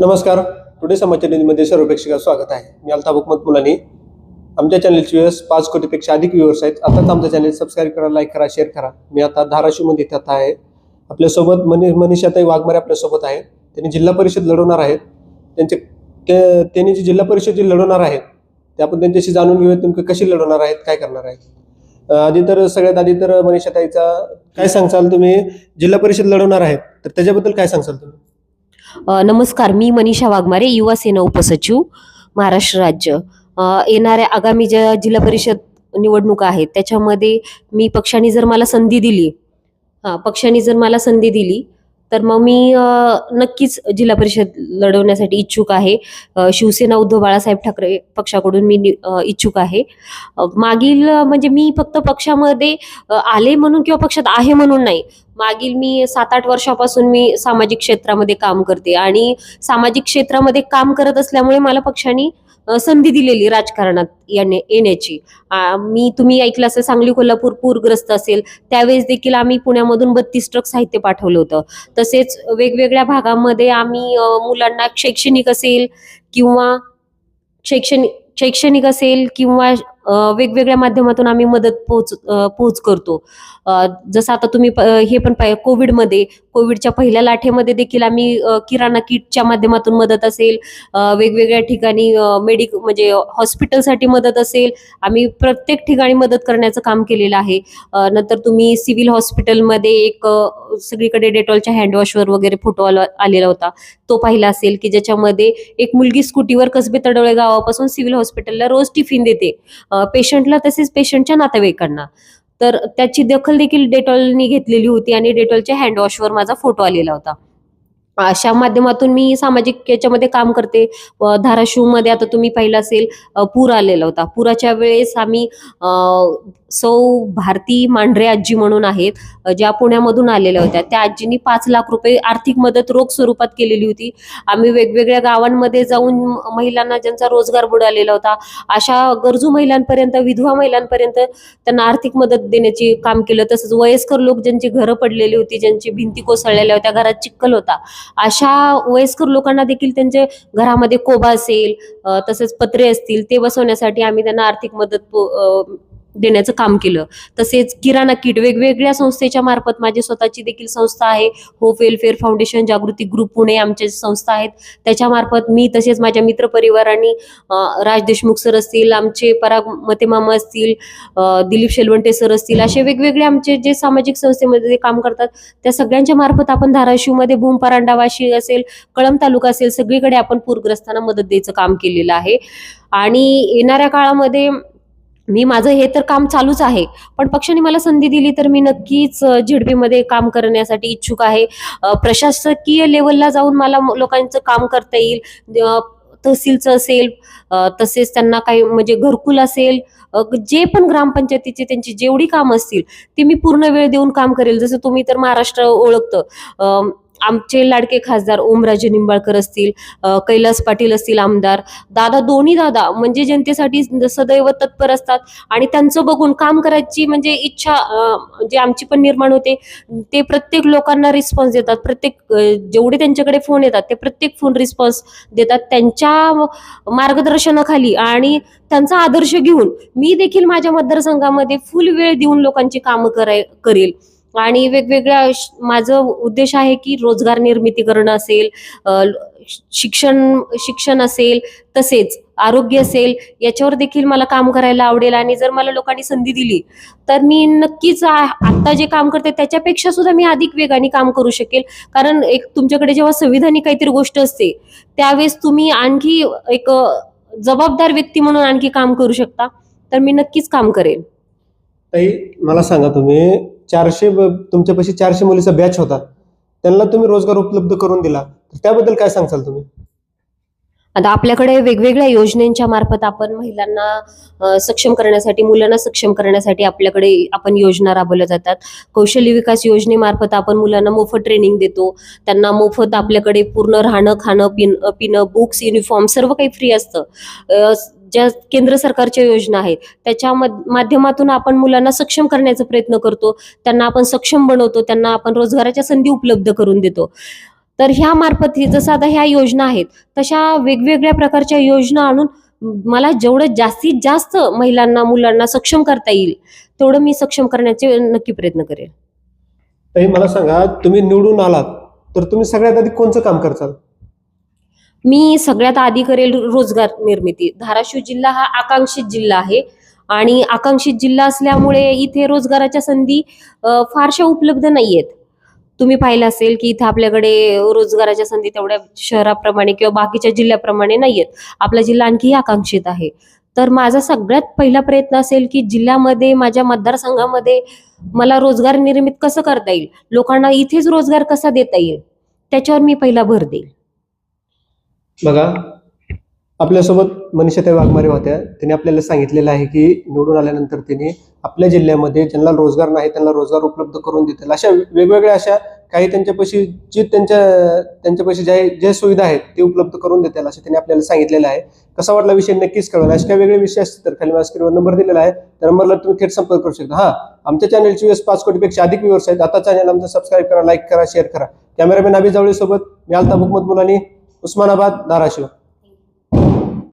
नमस्कार. टुडे समाचार न्यूजमध्ये सर्व प्रेक्षकांचं स्वागत आहे. मी अल्ताफ हुकमत मुलानी. आमच्या चॅनलचे व्ह्यूअर्स पाच कोटीपेक्षा अधिक व्ह्यूअर्स आहेत. आताच आमचं चॅनल सबस्क्राईब करा लाईक करा शेअर करा. मी आता धाराशिवमध्ये इथे आता आहे. आपल्यासोबत मनी मनीषाताई वाघमारे आपल्यासोबत आहे त्यांनी जिल्हा परिषद लढवणार आहेत. त्यांचे ते त्यांनी जी जिल्हा परिषद जी लढवणार आहेत ते आपण त्यांच्याशी जाणून घेऊयात नेमकं कशी लढवणार आहेत काय करणार आहेत. आधी तर सगळ्यात आधी तर मनीषाताईचा काय सांगसाल तुम्ही? जिल्हा परिषद लढवणार आहेत तर त्याच्याबद्दल काय सांगसाल तुम्ही? नमस्कार मी मनीषा वाघमारे युवा सेना उपसचिव महाराष्ट्र राज्य. येणाऱ्या आगामी ज्या जिल्हा परिषद निवडणुका आहेत त्याच्यामध्ये मी पक्षाने जर मला संधी दिली हां पक्षाने जर मला संधी दिली तर मग मी नक्कीच जिल्हा परिषद लढवण्यासाठी इच्छुक आहे. शिवसेना उद्धव बाळासाहेब ठाकरे पक्षाकडून मी नि- इच्छुक आहे. मागील म्हणजे मी फक्त पक्षामध्ये आले म्हणून किंवा पक्षात आहे म्हणून नाही मागील मी सात आठ वर्षापासून मी सामाजिक क्षेत्रामध्ये काम करते आणि सामाजिक क्षेत्रामध्ये काम करत असल्यामुळे मला पक्षाने संधी दिलेली राजकारणात येणे येण्याची. मी तुम्ही ऐकलं असेल सांगली कोल्हापूर पूरग्रस्त असेल त्यावेळेस देखील आम्ही पुण्यामधून बत्तीस ट्रक साहित्य पाठवलं होतं. तसेच वेगवेगळ्या भागामध्ये आम्ही मुलांना शैक्षणिक असेल किंवा शैक्षणिक शैक्षणिक असेल किंवा वेगवेगळ्या माध्यमातून आम्ही मदत पोहोच पोहोच करतो. जसं आता तुम्ही हे पण पाहिजे कोविडमध्ये कोविडच्या पहिल्या लाटेमध्ये देखील आम्ही किराणा किटच्या माध्यमातून मदत असेल. वेगवेगळ्या ठिकाणी मेडिक म्हणजे हॉस्पिटलसाठी मदत असेल. आम्ही प्रत्येक ठिकाणी मदत करण्याचं काम केलेलं आहे. नंतर तुम्ही सिव्हिल हॉस्पिटलमध्ये एक सगळीकडे डेटॉलच्या हँडवॉशवर वगैरे फोटो आला आलेला होता. तो पाहिला असेल की ज्याच्यामध्ये एक मुलगी स्कूटीवर कसबे तडवळे गावापासून सिव्हिल हॉस्पिटलला रोज टिफिन देते. पेशंटला तसेच पेशंटच्या नातेवाईकांना. तर त्याची दखल देखील डेटॉलनी घेतलेली होती आणि डेटॉलच्या हँडवॉशवर माझा फोटो आलेला होता. अशा माध्यमातून मी सामाजिक याच्यामध्ये काम करते. धाराशिवमध्ये आता तुम्ही पाहिलं असेल पूर आलेला होता. पुराच्या वेळेस आम्ही सौ भारती मांढरे आजी म्हणून आहेत ज्या पुण्यामधून आलेल्या होत्या. त्या आजींनी पाच लाख रुपये आर्थिक मदत रोख स्वरूपात केलेली होती. आम्ही वेगवेगळ्या गावांमध्ये जाऊन महिलांना ज्यांचा रोजगार बुडालेला होता अशा गरजू महिलांपर्यंत विधवा महिलांपर्यंत त्यांना आर्थिक मदत देण्याची काम केलं. तसंच वयस्कर लोक ज्यांची घरं पडलेली होती ज्यांची भिंती कोसळलेल्या होत्या घरात चिक्कल होता. अशा वयस्कर लोकांना देखील त्यांचे घरामध्ये कोबा असेल तसेच पत्रे असतील ते बसवण्यासाठी आम्ही त्यांना आर्थिक मदत देण्याचं काम केलं. तसेच किराणा किट वेगवेगळ्या संस्थेच्या मार्फत माझी स्वतःची देखील संस्था आहे. Hope welfare foundation Jagruti group Pune आमच्या संस्था आहेत. त्याच्यामार्फत मी तसेच माझ्या मित्रपरिवारांनी राज देशमुख सर असतील आमचे पराग मते मामा असतील दिलीप शेलवंटे सर असतील असे वेगवेगळे आमचे जे सामाजिक संस्थेमध्ये जे काम करतात त्या सगळ्यांच्या मार्फत आपण धाराशिवमध्ये भूम परांडा वाशी असेल कळम तालुका असेल सगळीकडे आपण पूरग्रस्तांना मदत द्यायचं काम केलेलं आहे. आणि येणाऱ्या काळामध्ये मी माझं हे तर काम चालूच आहे. पण पक्षाने मला संधी दिली तर मी नक्कीच झिडपीमध्ये काम करण्यासाठी इच्छुक आहे. प्रशासकीय लेवलला जाऊन मला लोकांचं काम करता येईल. तहसीलचं असेल तसेच त्यांना काही म्हणजे घरकुल असेल जे पण ग्रामपंचायतीचे त्यांची जेवढी कामं असतील ते मी पूर्ण वेळ देऊन काम करेल. जसं तुम्ही तर महाराष्ट्र ओळखतं. आमचे लाडके खासदार ओमराजे निंबाळकर असतील कैलास पाटील असतील आमदार दादा दोन्ही दादा म्हणजे जनतेसाठी सदैव तत्पर असतात. आणि त्यांचं बघून काम करायची म्हणजे इच्छा जे आमची पण निर्माण होते ते प्रत्येक लोकांना रिस्पॉन्स देतात. प्रत्येक जेवढे त्यांच्याकडे फोन येतात ते प्रत्येक फोन रिस्पॉन्स देतात त्यांच्या मार्गदर्शनाखाली. आणि त्यांचा आदर्श घेऊन मी देखील माझ्या मतदारसंघामध्ये फुल वेळ देऊन लोकांची कामं कराय करेल. आणि वेगवेगळ्या माझं उद्देश आहे की रोजगार निर्मिती करणं असेल शिक्षण शिक्षण असेल तसेच आरोग्य असेल याच्यावर देखील मला काम करायला आवडेल आणि जर मला लोकांनी संधी दिली तर मी नक्कीच आता जे काम करते त्याच्यापेक्षा सुद्धा मी अधिक वेगाने काम करू शकेल. कारण एक तुमच्याकडे जेव्हा संविधानिक काहीतरी गोष्ट असते त्यावेळेस तुम्ही आणखी एक जबाबदार व्यक्ती म्हणून आणखी काम करू शकता तर मी नक्कीच काम करेल मला सांगा तुम्ही चारशे तुमच्यापाशी चारशे मुलीचा बॅच होता. त्यांना तुम्ही रोजगार उपलब्ध करून दिला. तर त्याबद्दल काय सांगाल तुम्ही? आता आपल्याकडे वेगवेगळ्या योजनेच्या मार्फत आपण महिलांना सक्षम करण्यासाठी मुलांना सक्षम करण्यासाठी आपल्याकडे आपण योजना राबवल्या जातात. कौशल्य विकास योजनेमार्फत आपण मुलांना मोफत ट्रेनिंग देतो. त्यांना मोफत आपल्याकडे पूर्ण राहणं खाणं पिणं पिणं बुक्स युनिफॉर्म सर्व काही फ्री असतं. ज्या केंद्र सरकारच्या योजना आहेत त्याच्या माध्यमातून आपण मुलांना सक्षम करण्याचा प्रयत्न करतो त्यांना आपण सक्षम बनवतो त्यांना आपण रोजगाराच्या संधी उपलब्ध करून देतो. तर ह्या मार्फत जसं आता ह्या योजना आहेत तशा वेगवेगळ्या प्रकारच्या योजना आणून मला जेवढं जास्तीत जास्त महिलांना मुलांना सक्षम करता येईल तेवढं मी सक्षम करण्याचे नक्की प्रयत्न करेल. मला सांगा तुम्ही निवडून आलात तर तुम्ही सगळ्यात आधी कोणचं काम करचाल मी सगळ्यात आधी करेल रोजगार निर्मिती. धाराशिव जिल्हा हा आकांक्षित जिल्हा आहे आणि आकांक्षित जिल्हा असल्यामुळे इथे रोजगाराच्या संधी फारशा उपलब्ध नाही आहेत तुम्ही पाहिलं असेल की इथे आपल्याकडे रोजगाराच्या संधी तेवढ्या शहराप्रमाणे किंवा बाकीच्या जिल्ह्याप्रमाणे नाही आहेत आपला जिल्हा आणखी आकांक्षित आहे. तर माझा सगळ्यात पहिला प्रयत्न असेल की जिल्ह्यामध्ये माझ्या मतदारसंघामध्ये मला रोजगार निर्मित कसं करता येईल? लोकांना इथेच रोजगार कसा देता येईल? त्याच्यावर मी पहिला भर देईल. बघा आपल्यासोबत मनीषाताई वाघमारे होत्या. त्यांनी आपल्याला सांगितलेलं आहे की निवडून आल्यानंतर त्यांनी आपल्या जिल्ह्यामध्ये ज्यांना रोजगार नाही त्यांना रोजगार उपलब्ध करून देतील. अशा वेगवेगळ्या अशा काही त्यांच्यापाशी जी त्यांच्या त्यांच्यापाशी ज्या ज्या सुविधा आहेत ते उपलब्ध करून देतील असं त्यांनी आपल्याला सांगितलेलं आहे. कसा वाटला विषय नक्कीच कळवा असे काही वेगळे विषय असतील तर खाली माझ्या स्क्रीनवर नंबर दिलेला आहे. त्या नंबरला तुम्ही थेट संपर्क करू शकता. हा आमच्या चॅनलची व्यवस्थ पाच कोटीपेक्षा अधिक व्ह्यूअर्स आहेत. आता चॅनल आमचं सबस्क्राईब करा लाईक करा शेअर करा. कॅमेरामॅन अभि मी आलता हुकमत मुलानी उस्मानाबाद धाराशिव